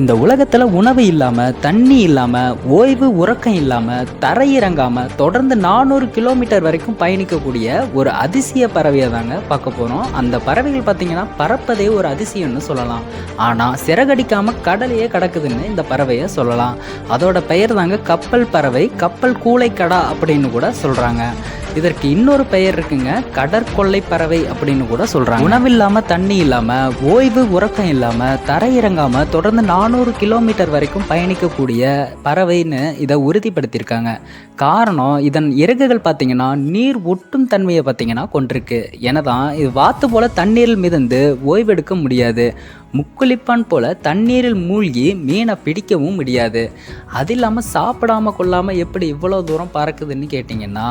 இந்த உலகத்தில் உணவு இல்லாமல் தண்ணி இல்லாமல் ஓய்வு உறக்கம் இல்லாமல் தரையிறங்காமல் தொடர்ந்து நானூறு கிலோமீட்டர் வரைக்கும் பயணிக்கக்கூடிய ஒரு அதிசய பறவையை தாங்க பார்க்க போகிறோம் அந்த பறவைகள் பார்த்தீங்கன்னா பறப்பதே ஒரு அதிசயம்னு சொல்லலாம். ஆனால் சிறகடிக்காமல் கடலையே கடக்குதுன்னு இந்த பறவையை சொல்லலாம். அதோட பெயர் தாங்க கப்பல் பறவை கப்பல் கூளைக்கடா அப்படின்னு கூட சொல்கிறாங்க இதற்கு இன்னொரு பெயர் இருக்குங்க கடற்கொள்ளை பறவை அப்படின்னு கூட சொல்றாங்க. உணவில்லாம தண்ணி இல்லாம ஓய்வு உறக்கம் இல்லாம தரையிறங்காம தொடர்ந்து நானூறு கிலோமீட்டர் வரைக்கும் பயணிக்கக்கூடிய பறவைன்னு இதை உறுதிப்படுத்தியிருக்காங்க. காரணம் இதன் இறகுகள் பார்த்தீங்கன்னா நீர் ஒட்டும் தன்மையை பார்த்தீங்கன்னா கொண்டிருக்கு. எனதான் இது வாத்து போல தண்ணீரில் மிதந்து ஓய்வெடுக்க முடியாது. முக்குளிப்பான் போல தண்ணீரில் மூழ்கி மீனை பிடிக்கவும் முடியாது. அது இல்லாமல் சாப்பிடாம கொள்ளாமல் எப்படி இவ்வளோ தூரம் பறக்குதுன்னு கேட்டிங்கன்னா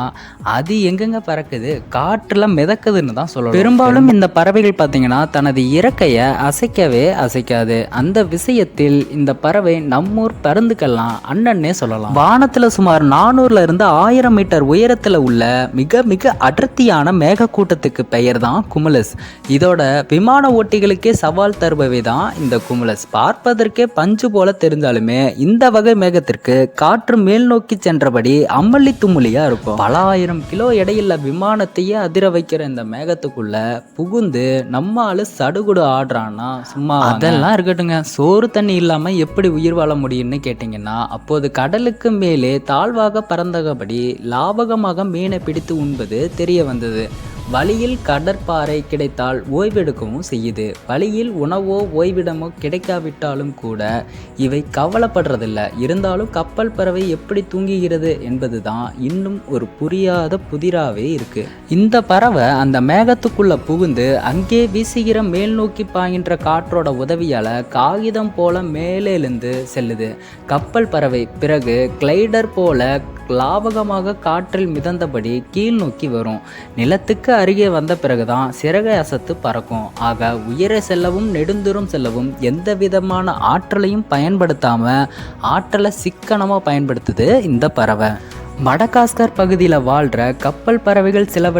அது எங்கெங்கே பறக்குது? காற்றில் மிதக்குதுன்னு தான் சொல்லணும். பெரும்பாலும் இந்த பறவைகள் பார்த்திங்கன்னா தனது இறக்கையை அசைக்கவே அசைக்காது. அந்த விஷயத்தில் இந்த பறவை நம்மூர் பருந்துக்கெல்லாம் அண்ணன்னே சொல்லலாம். வானத்தில் சுமார் நானூறுல இருந்து ஆயிரம் மீட்டர் உயரத்தில் உள்ள மிக மிக அடர்த்தியான மேகக்கூட்டத்துக்கு பெயர் தான் குமுலஸ். இதோட விமான ஓட்டிகளுக்கே சவால் தருபவை தான் இந்த குமுலஸ் பார்ப்பதற்கே பஞ்சு போல தெரிந்தாலுமே இந்த வகை மேகத்திற்கு காற்று மேல் நோக்கி சென்றபடி அம்மல்லி தும்முலியா இருக்கும். பல ஆயிரம் கிலோ எடையுள்ள விமானத்தையே அதிர வைக்கிற இந்த மேகத்துக்குள்ள புகுந்து நம்ம ஆளு சடுகுடு ஆடுறான்னா சும்மா அதெல்லாம் இருக்கட்டுங்க. சோறு தண்ணி இல்லாம எப்படி உயிர் வாழ முடியும்னு கேட்டீங்கன்னா அப்போது கடலுக்கு மேலே தாழ்வாக பறந்தபடி லாபகமாக மீனை பிடித்து உண்பது தெரிய வந்தது. வழியில் கடற்பாறை கிடைத்தால் ஓய்வெடுக்கவும் செய்யுது. வழியில் உணவோ ஓய்விடமோ கிடைக்காவிட்டாலும் கூட இவை கவலைப்படுறதில்ல. இருந்தாலும் கப்பல் பறவை எப்படி தூங்குகிறது என்பதுதான் இன்னும் ஒரு புரியாத புதிராகவே இருக்கு. இந்த பறவை அந்த மேகத்துக்குள்ள புகுந்து அங்கே வீசுகிற மேல் நோக்கி பாய்கின்ற காற்றோட உதவியால காகிதம் போல மேலே எழுந்து செல்லுது. கப்பல் பறவை பிறகு கிளைடர் போல லாவகமாக காற்றில் மிதந்தபடி கீழ் நோக்கி வரும். நிலத்துக்கு அருகே வந்த பிறகுதான் சிறகை அசத்து பறக்கும். ஆக உயர செல்லவும் நெடுந்தூரம் செல்லவும் எந்த விதமான ஆற்றலையும் பயன்படுத்தாம ஆற்றலை சிக்கனமாக பயன்படுத்துது இந்த பறவை. மடகாஸ்கர் பகுதியில் வாழ்கிற கப்பல் பறவைகள் சிலவற்றை